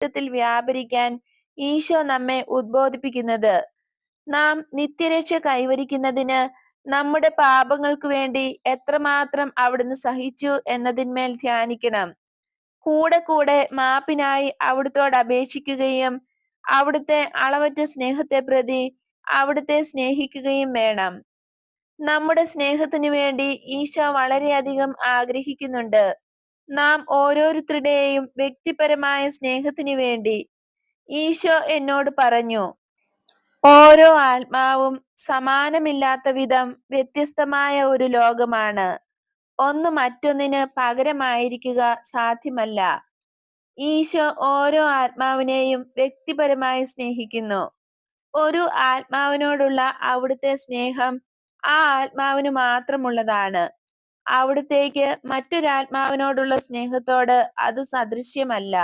ജീവിതത്തിൽ വ്യാപരിക്കാൻ ഈശോ നമ്മെ ഉദ്ബോധിപ്പിക്കുന്നത്. നാം നിത്യരക്ഷ കൈവരിക്കുന്നതിന് നമ്മുടെ പാപങ്ങൾക്ക് വേണ്ടി എത്രമാത്രം അവിടുന്ന് സഹിച്ചു എന്നതിന്മേൽ ധ്യാനിക്കണം. കൂടെ കൂടെ മാപ്പിനായി അവിടുത്തോട് അപേക്ഷിക്കുകയും അവിടുത്തെ അളവറ്റ സ്നേഹത്തെ പ്രതി അവിടുത്തെ സ്നേഹിക്കുകയും വേണം. നമ്മുടെ സ്നേഹത്തിനു വേണ്ടി ഈശോ വളരെയധികം ആഗ്രഹിക്കുന്നുണ്ട്. നാം ഓരോരുത്തരുടെയും വ്യക്തിപരമായ സ്നേഹത്തിനു വേണ്ടി ഈശോ എന്നോട് പറഞ്ഞു ഓരോ ആത്മാവും സമാനമില്ലാത്ത വിധം വ്യത്യസ്തമായ ഒരു ലോകമാണ്. ഒന്ന് മറ്റൊന്നിന് പകരമായിരിക്കുക സാധ്യമല്ല. ഈശോ ഓരോ ആത്മാവിനെയും വ്യക്തിപരമായി സ്നേഹിക്കുന്നു. ഒരു ആത്മാവിനോടുള്ള അവിടുത്തെ സ്നേഹം ആ ആത്മാവിന് മാത്രമുള്ളതാണ്. അവിടുത്തേക്ക് മറ്റൊരാത്മാവിനോടുള്ള സ്നേഹത്തോട് അത് സദൃശ്യമല്ല.